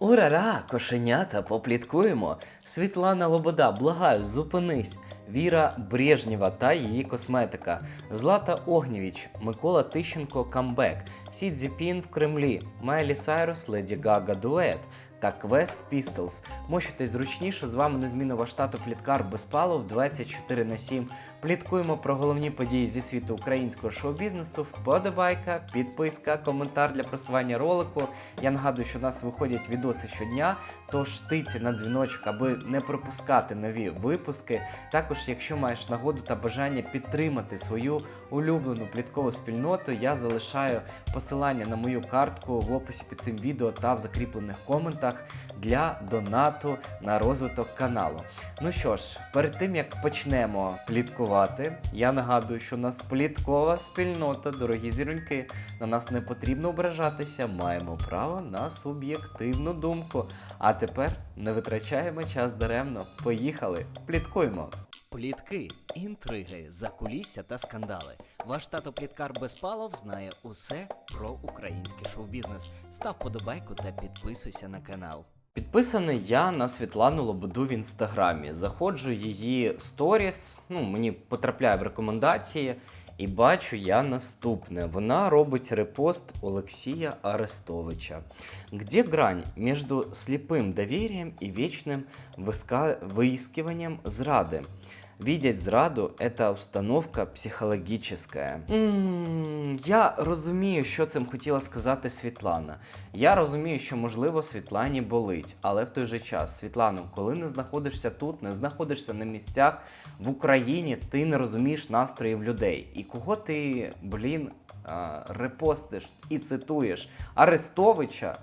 Урара, кошенята, попліткуємо. Світлана Лобода, благаю, зупинись. Віра Брежнєва та її косметика. Злата Огнєвіч, Микола Тищенко камбек. Сі Цзіпін в Кремлі. Майлі Сайрус, Леді Гага дует. Та Квест Pistols. Мощитесь зручніше. З вами незмінного штату Пліткар Безпалов 24 на 7. Пліткуємо про головні події зі світу українського шоу-бізнесу. Вподобайка, підписка, коментар для просування ролику. Я нагадую, що у нас виходять відоси щодня, тож тиці на дзвіночок, аби не пропускати нові випуски. Також, якщо маєш нагоду та бажання підтримати свою улюблену пліткову спільноту, я залишаю посилання на мою картку в описі під цим відео та в закріплених коментах для донату на розвиток каналу. Ну що ж, перед тим як почнемо пліткувати, я нагадую, що у нас пліткова спільнота, дорогі зіроньки. На нас не потрібно ображатися, маємо право на суб'єктивну думку. А тепер не витрачаємо час даремно. Поїхали, пліткуємо. Плітки, інтриги, закулісся та скандали. Ваш тато Пліткар Безпалов знає усе про український шоу-бізнес. Став подобайку та підписуйся на канал. Підписаний я на Світлану Лободу в інстаграмі. Заходжу її сторіс, ну мені потрапляє в рекомендації, і бачу я наступне. Вона робить репост Олексія Арестовича. Где грань между слепым доверием и вечным выска... выискиванием зрады? Видеть зраду это установка психологічна. я розумію, що цим хотіла сказати Світлана. Я розумію, що можливо Світлані болить, але в той же час, Світлано, коли не знаходишся тут, не знаходишся на місцях в Україні, ти не розумієш настроїв людей. І кого ти, блін, репостиш і цитуєш Арестовича.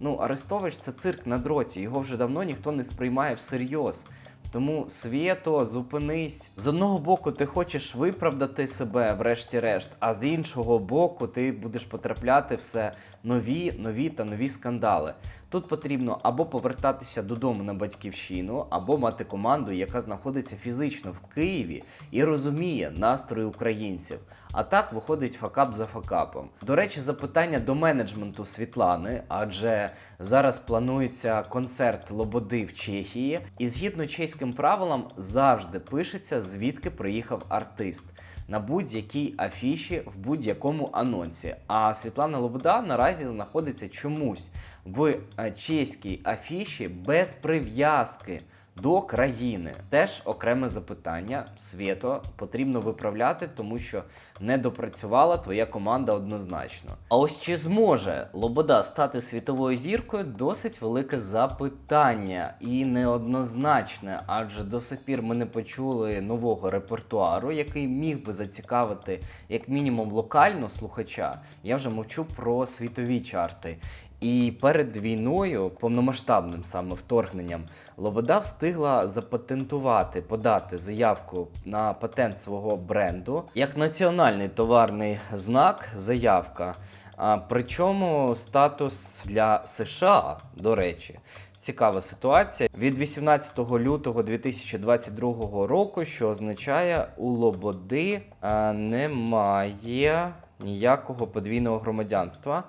Ну, Арестович це цирк на дроті, його вже давно ніхто не сприймає всерйоз. Тому свято, зупинись. З одного боку, ти хочеш виправдати себе, врешті-решт, а з іншого боку, ти будеш потрапляти все нові, нові та нові скандали. Тут потрібно або повертатися додому на батьківщину, або мати команду, яка знаходиться фізично в Києві і розуміє настрої українців. А так виходить факап за факапом. До речі, запитання до менеджменту Світлани, адже зараз планується концерт Лободи в Чехії, і згідно чеським правилам завжди пишеться, звідки приїхав артист. На будь-якій афіші в будь-якому анонсі. А Світлана Лобода наразі знаходиться чомусь в е, чеській афіші без прив'язки до країни. Теж окреме запитання. Свято потрібно виправляти, тому що не допрацювала твоя команда однозначно. А ось чи зможе Лобода стати світовою зіркою? Досить велике запитання і неоднозначне, адже до сих пір ми не почули нового репертуару, який міг би зацікавити як мінімум локально слухача. Я вже мовчу про світові чарти. І перед війною, повномасштабним саме вторгненням, Лобода встигла запатентувати, подати заявку на патент свого бренду як національний товарний знак, заявка. А, причому статус для США, до речі. Цікава ситуація від 18 лютого 2022 року, що означає, у Лободи а, немає ніякого подвійного громадянства.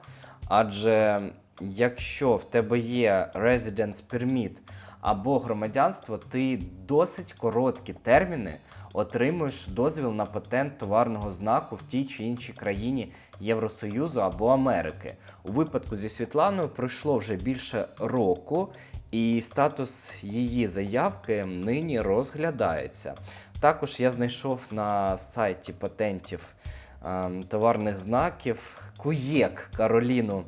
Адже якщо в тебе є residence permit або громадянство, ти досить короткі терміни отримуєш дозвіл на патент товарного знаку в тій чи іншій країні Євросоюзу або Америки. У випадку зі Світланою пройшло вже більше року, і статус її заявки нині розглядається. Також я знайшов на сайті патентів товарних знаків Куєк Кароліну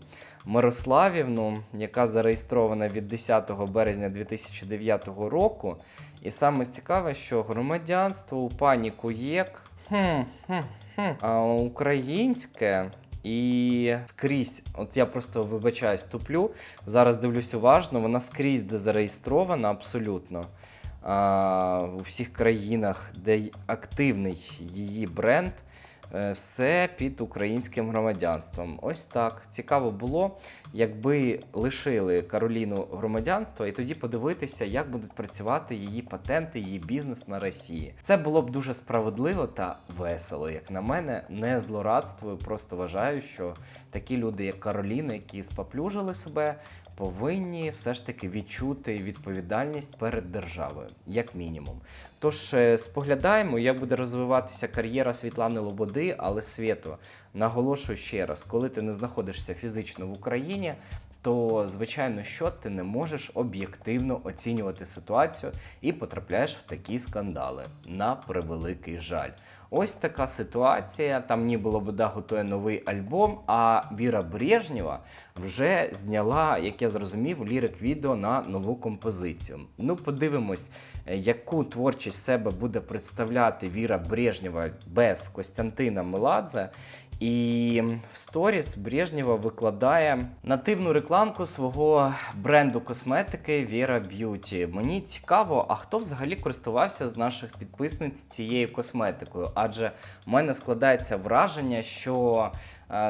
Мирославівну, яка зареєстрована від 10 березня 2009 року. І саме цікаве, що громадянство у пані Куєк хм, хм, хм, українське. І скрізь, от я просто вибачаюсь, туплю. Зараз дивлюсь уважно, вона скрізь де зареєстрована абсолютно. А, у всіх країнах, де активний її бренд, е, все під українським громадянством. Ось так. Цікаво було, якби лишили Кароліну громадянства, і тоді подивитися, як будуть працювати її патенти, її бізнес на Росії. Це було б дуже справедливо та весело, як на мене, не злорадствую. Просто вважаю, що такі люди, як Кароліна, які споплюжили себе. Повинні все ж таки відчути відповідальність перед державою, як мінімум. Тож е, споглядаємо, як буде розвиватися кар'єра Світлани Лободи, але світу. Наголошую ще раз, коли ти не знаходишся фізично в Україні, то звичайно, що ти не можеш об'єктивно оцінювати ситуацію і потрапляєш в такі скандали. На превеликий жаль. Ось така ситуація. Там ніби Лобода готує новий альбом, а Віра Брежнєва вже зняла, як я зрозумів, лірик відео на нову композицію. Ну, подивимось, е, яку творчість себе буде представляти Віра Брежнєва без Костянтина Меладзе. І в сторіс Брежнєва викладає нативну рекламку свого бренду косметики Vera Beauty. Мені цікаво, а хто взагалі користувався з наших підписниць цією косметикою? Адже в мене складається враження, що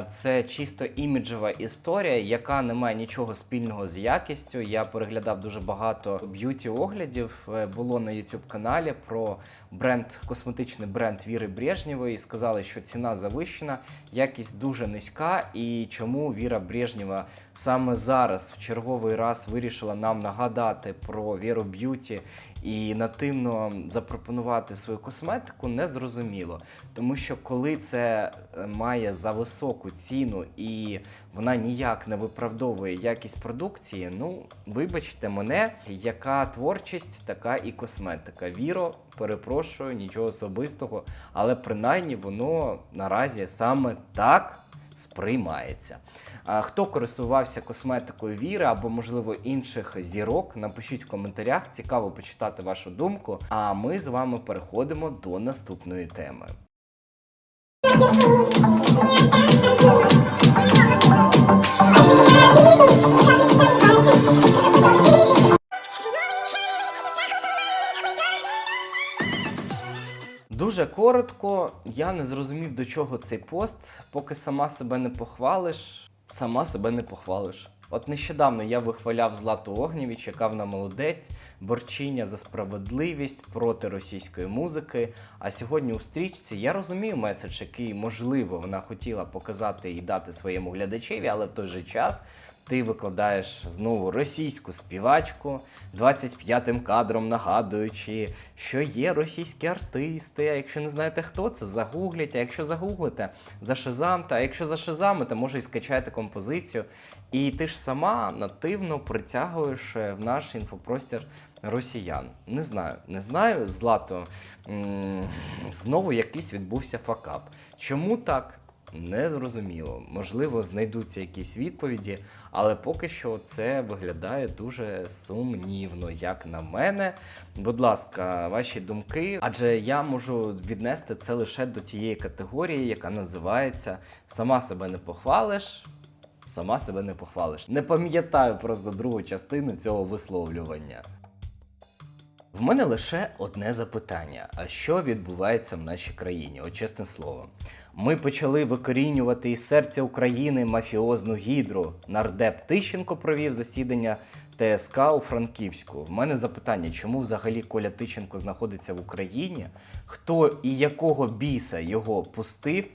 це чисто іміджева історія, яка не має нічого спільного з якістю. Я переглядав дуже багато б'юті оглядів. е, Було на YouTube каналі про бренд, косметичний бренд Віри Брежнєвої. Сказали, що ціна завищена, якість дуже низька. І чому Віра Брежнєва саме зараз в черговий раз вирішила нам нагадати про Віру Б'юті і нативно запропонувати свою косметику, не зрозуміло. Тому що коли це е, має за високу ціну і вона ніяк не виправдовує якість продукції, ну вибачте мене, яка творчість, така і косметика. Віро, перепрошую, нічого особистого, але принаймні воно наразі саме так сприймається. Хто користувався косметикою Віри або, можливо, інших зірок, напишіть в коментарях, цікаво почитати вашу думку. А ми з вами переходимо до наступної теми. Дуже коротко, я не зрозумів, до чого цей пост. Поки сама себе не похвалиш, сама себе не похвалиш. От нещодавно я вихваляв Злату Огнєвіч, яка вона молодець, борчиня за справедливість проти російської музики. А сьогодні у стрічці я розумію меседж, який можливо вона хотіла показати і дати своєму глядачеві, але в той же час ти викладаєш знову російську співачку 25-м кадром нагадуючи, що є російські артисти. А якщо не знаєте хто це, загугліть. А якщо загуглите, зашизамте, а якщо зашизамите, може і скачаєте композицію. І ти ж сама нативно притягуєш е, в наш інфопростір росіян. Не знаю, не знаю, Злато. Знову якийсь відбувся факап. Чому так? Не зрозуміло. Можливо, знайдуться якісь відповіді, але поки що це виглядає дуже сумнівно, як на мене. Будь ласка, ваші думки, адже я можу віднести це лише до тієї категорії, яка називається Сама себе не похвалиш. Сама себе не похвалиш. Не пам'ятаю просто другу частину цього висловлювання. В мене лише одне запитання: а що відбувається в нашій країні? От чесне слово. Ми почали викорінювати із серця України мафіозну гідру. Нардеп Тищенко провів засідання ТСК у Франківську. В мене запитання, чому взагалі Коля Тищенко знаходиться в Україні? Хто і якого біса його пустив?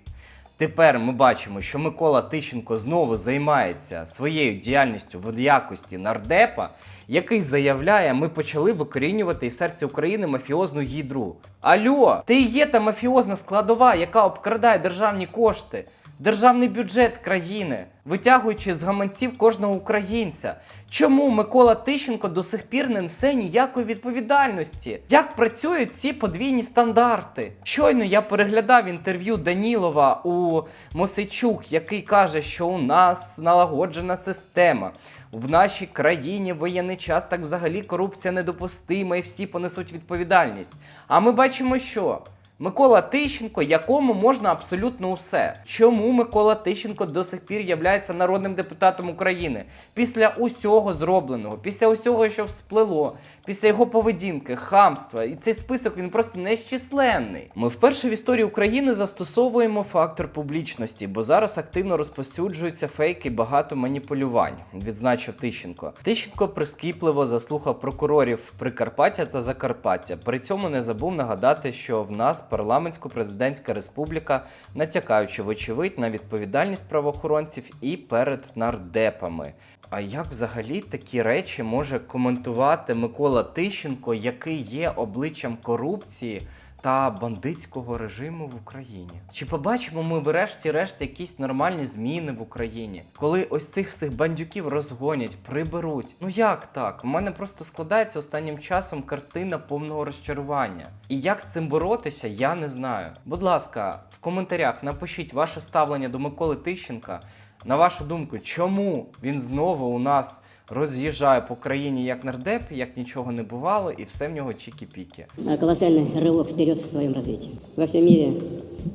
Тепер ми бачимо, що Микола Тищенко знову займається своєю діяльністю в якості нардепа, який заявляє, ми почали викорінювати із серця України мафіозну гідру. Альо, ти є та мафіозна складова, яка обкрадає державні кошти, державний бюджет країни, витягуючи з гаманців кожного українця. Чому Микола Тищенко до сих пір не несе ніякої відповідальності? Як працюють ці подвійні стандарти? Щойно я переглядав інтерв'ю Данілова у Мосичук, який каже, що у нас налагоджена система. В нашій країні воєнний час так взагалі корупція недопустима і всі понесуть відповідальність. А ми бачимо, що Микола Тищенко, якому можна абсолютно усе. Чому Микола Тищенко до сих пір являється народним депутатом України? Після усього зробленого, після усього, що всплило, після його поведінки, хамства, і цей список він просто нещисленний. Ми вперше в історії України застосовуємо фактор публічності, бо зараз активно розповсюджуються фейки, багато маніпулювань, відзначив Тищенко. Тищенко прискіпливо заслухав прокурорів Прикарпаття та Закарпаття. При цьому не забув нагадати, що в нас парламентсько-президентська республіка, натякаючи вочевидь на відповідальність правоохоронців і перед нардепами. А як взагалі такі речі може коментувати Микола Тищенко, який є обличчям корупції та бандитського режиму в Україні? Чи побачимо ми врешті-решт якісь нормальні зміни в Україні, коли ось цих всіх бандюків розгонять, приберуть? Ну як так? У мене просто складається останнім часом картина повного розчарування. І як з цим боротися, я не знаю. Будь ласка, в коментарях напишіть ваше ставлення до Миколи Тищенка. На вашу думку, чому він знову у нас роз'їжджає по країні як нардеп, як нічого не бувало, і все в нього чікі-піки? А, колоссальный рывок вперед в своем развитии. Во всем мире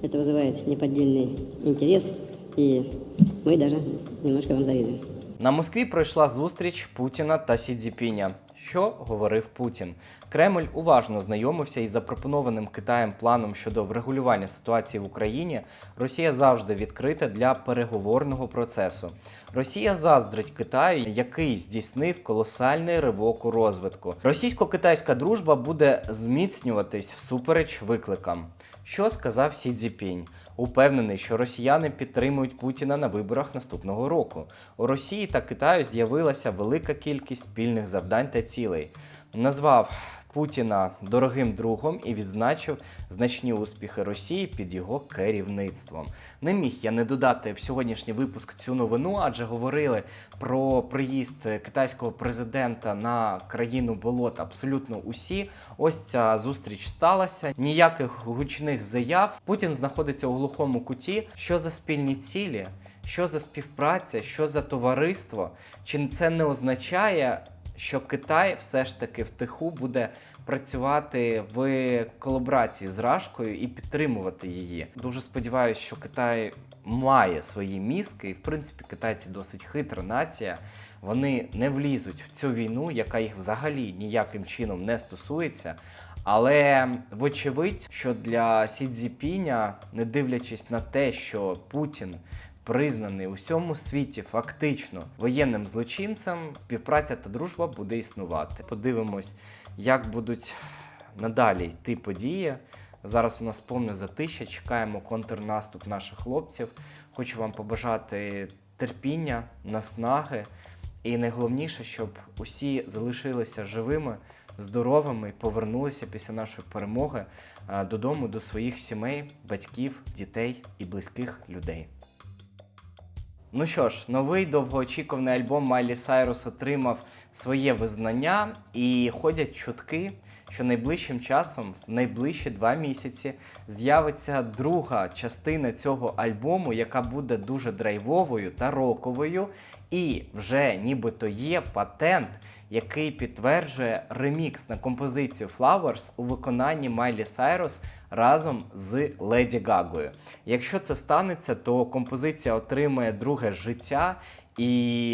это вызывает неподдельный интерес, и мы даже немножко вам завидуем. На Москві пройшла зустріч Путіна та Сі Цзіпіня. Що говорив Путін? Кремль уважно знайомився із запропонованим Китаєм планом щодо врегулювання ситуації в Україні. Росія завжди відкрита для переговорного процесу. Росія заздрить Китаю, який здійснив колосальний ривок у розвитку. Російсько-китайська дружба буде зміцнюватись всупереч викликам. Що сказав Сі Цзіпінь? Упевнений, що росіяни підтримують Путіна на виборах наступного року. У Росії та Китаю з'явилася велика кількість спільних завдань та цілей. Назвав Путіна дорогим другом і відзначив значні успіхи Росії під його керівництвом. Не міг я не додати в сьогоднішній випуск цю новину, адже говорили про приїзд китайського президента на країну болот абсолютно усі. Ось ця зустріч сталася. Ніяких гучних заяв. Путін знаходиться у глухому куті. Що за спільні цілі? Що за співпраця? Що за товариство? Чи це не означає, що Китай все ж таки втиху буде працювати в колаборації з Рашкою і підтримувати її? Дуже сподіваюся, що Китай має свої мізки, і в принципі китайці досить хитра нація. Вони не влізуть в цю війну, яка їх взагалі ніяким чином не стосується. Але вочевидь, що для Сі Цзіпіня, не дивлячись на те, що Путін признаний у всьому світі фактично воєнним злочинцем, співпраця та дружба буде існувати. Подивимось, як будуть надалі йти події. Зараз у нас повне затища, чекаємо контрнаступ наших хлопців. Хочу вам побажати терпіння, наснаги. І найголовніше, щоб усі залишилися живими, здоровими і повернулися після нашої перемоги е, додому до своїх сімей, батьків, дітей і близьких людей. Ну що ж, новий довгоочікуваний альбом Майлі Сайрус отримав своє визнання, і ходять чутки, що найближчим часом, в найближчі два місяці, з'явиться друга частина цього альбому, яка буде дуже драйвовою та роковою. І вже нібито є патент, який підтверджує ремікс на композицію Flowers у виконанні Майлі Сайрус разом з Леді Гагою. Якщо це станеться, то композиція отримає друге життя. І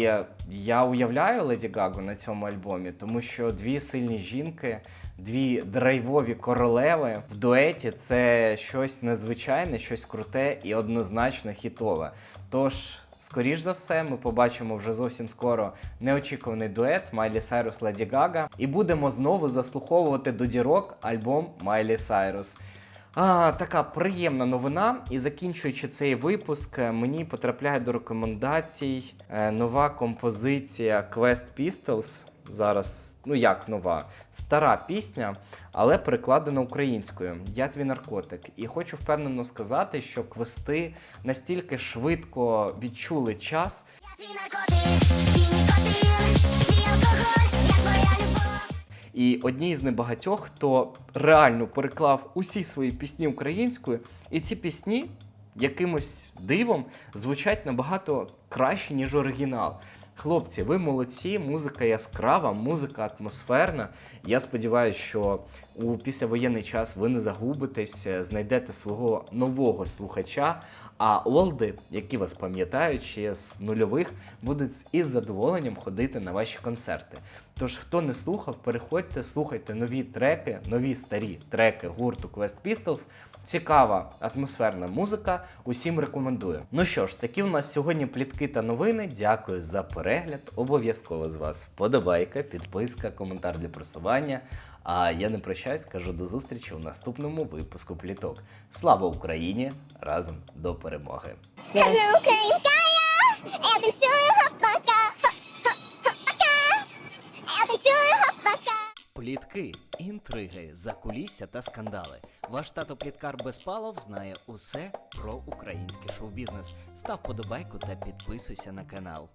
я уявляю Леді Гагу на цьому альбомі, тому що дві сильні жінки, дві драйвові королеви в дуеті це щось незвичайне, щось круте і однозначно хітове. Тож. Скоріш за все, ми побачимо вже зовсім скоро неочікуваний дует Майлі Сайрус Леді Гага, і будемо знову заслуховувати до дірок альбом Майлі Сайрус. А, така приємна новина. І закінчуючи цей випуск, е, мені потрапляє до рекомендацій е, нова композиція Quest Pistols. Зараз, ну як нова, стара пісня, але перекладена українською. Я твій наркотик. І хочу впевнено сказати, що квести настільки швидко відчули час, Я твій наркотик, твій нікотин, твій алкоголь, я твоя любов. і одні з небагатьох, хто реально переклав усі свої пісні українською, і ці пісні якимось дивом звучать набагато краще, ніж оригінал. Хлопці, ви молодці, музика яскрава, музика атмосферна. Я сподіваюся, що у післявоєнний час ви не загубитесь, знайдете свого нового слухача. А олди, які вас пам'ятають ще з нульових, будуть із задоволенням ходити на ваші концерти. Тож, хто не слухав, переходьте, слухайте нові треки, нові старі треки гурту Quest Pistols. Цікава атмосферна музика. Усім рекомендую. Ну що ж, такі у нас сьогодні плітки та новини. Дякую за перегляд. Обов'язково з вас вподобайка, підписка, коментар для просування. А я не прощаюсь, кажу до зустрічі в наступному випуску пліток. Слава Україні! Разом до перемоги! Українська! Я! Плітки, інтриги, закулісся та скандали. Ваш тато пліткар Безпалов знає усе про український шоу-бізнес. Став подобайку та підписуйся на канал.